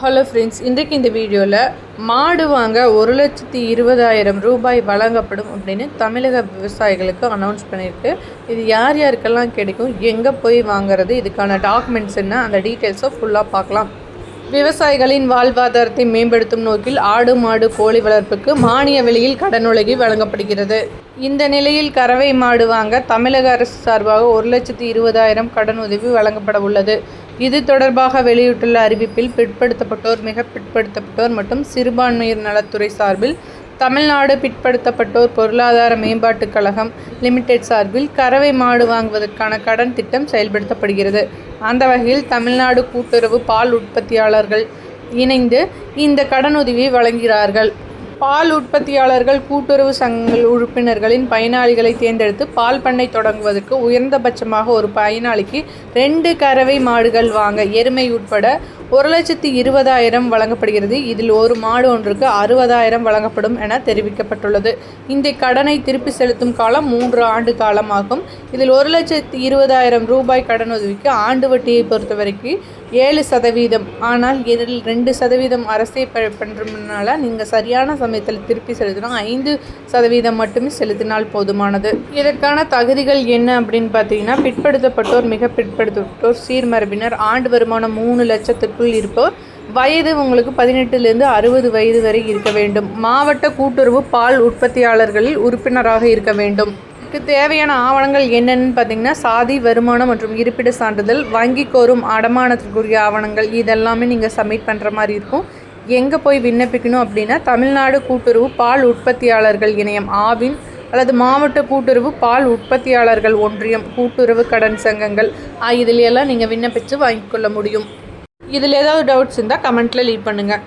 Hello friends இன்றைக்கு இந்த வீடியோவில் மாடு வாங்க ஒரு லட்சத்தி இருபதாயிரம் ரூபாய் வழங்கப்படும் அப்படின்னு தமிழக விவசாயிகளுக்கு அனௌன்ஸ் பண்ணியிருக்கு இது யார் யாருக்கெல்லாம் கிடைக்கும் எங்கே போய் வாங்குறது இதுக்கான டாக்குமெண்ட்ஸ் என்ன அந்த டீட்டெயில்ஸை ஃபுல்லாக பார்க்கலாம். விவசாயிகளின் வாழ்வாதாரத்தை மேம்படுத்தும் நோக்கில் ஆடு மாடு கோழி வளர்ப்புக்கு மானிய விலையில் கடனுலகி வழங்கப்படுகிறது. இந்த நிலையில் கறவை மாடு வாங்க தமிழக அரசு சார்பாக ஒரு லட்சத்தி இருபதாயிரம் கடனுதவி வழங்கப்பட உள்ளது. இது தொடர்பாக வெளியிட்டுள்ள அறிவிப்பில் பிற்படுத்தப்பட்டோர் மிக பிற்படுத்தப்பட்டோர் மற்றும் சிறுபான்மையினர் நலத்துறை சார்பில் தமிழ்நாடு பிற்படுத்தப்பட்டோர் பொருளாதார மேம்பாட்டுக் கழகம் லிமிடெட் சார்பில் கறவை மாடு வாங்குவதற்கான கடன் திட்டம் செயல்படுத்தப்படுகிறது. அந்த வகையில் தமிழ்நாடு கூட்டுறவு பால் உற்பத்தியாளர்கள் இணைந்து இந்த கடனுதவியை வழங்குகிறார்கள். பால் உற்பத்தியாளர்கள் கூட்டுறவு சங்கங்கள் உறுப்பினர்களின் பயனாளிகளை தேர்ந்தெடுத்து பால் பண்ணை தொடங்குவதற்கு உயர்ந்தபட்சமாக ஒரு பயனாளிக்கு ரெண்டு கறவை மாடுகள் வாங்க எருமை உட்பட ஒரு லட்சத்தி இருபதாயிரம் வழங்கப்படுகிறது. இதில் ஒரு மாடு ஒன்றுக்கு அறுபதாயிரம் வழங்கப்படும் என தெரிவிக்கப்பட்டுள்ளது. இந்த கடனை திருப்பி செலுத்தும் காலம் மூன்று ஆண்டு காலமாகும். இதில் ஒரு லட்சத்தி இருபதாயிரம் ரூபாய் கடனுதவிக்கு ஆண்டு வட்டியை பொறுத்தவரைக்கும் ஏழு சதவீதம். ஆனால் இதில் ரெண்டு சதவீதம் அரசே ப- பண்ணுறதுனால நீங்கள் சரியான சமயத்தில் திருப்பி செலுத்தினா ஐந்து சதவீதம் மட்டுமே செலுத்தினால் போதுமானது. இதற்கான தகுதிகள் என்ன அப்படின்னு பார்த்தீங்கன்னா பிற்படுத்தப்பட்டோர் மிக பிற்படுத்தப்பட்டோர் சீர்மரபினர் ஆண்டு வருமானம் மூணு லட்சத்துக்குள் இருப்போர் வயது உங்களுக்கு பதினெட்டுலேருந்து அறுபது வயது வரை இருக்க வேண்டும். மாவட்ட கூட்டுறவு பால் உற்பத்தியாளர்களில் உறுப்பினராக இருக்க வேண்டும். இதுக்கு தேவையான ஆவணங்கள் என்னென்னு பார்த்தீங்கன்னா சாதி வருமானம் மற்றும் இருப்பிட சான்றிதழ் வங்கி கோரும் அடமானத்திற்குரிய ஆவணங்கள் இதெல்லாமே நீங்கள் சப்மிட் பண்ணுற மாதிரி இருக்கும். எங்கே போய் விண்ணப்பிக்கணும் அப்படின்னா தமிழ்நாடு கூட்டுறவு பால் உற்பத்தியாளர்கள் இணையம் ஆவின் அல்லது மாவட்ட கூட்டுறவு பால் உற்பத்தியாளர்கள் ஒன்றியம் கூட்டுறவு கடன் சங்கங்கள் ஆ, இதில் எல்லாம் நீங்கள் விண்ணப்பித்து வாங்கிக்கொள்ள முடியும். இதில் ஏதாவது டவுட்ஸ் இருந்தால் கமெண்ட்டில் லீவ் பண்ணுங்கள்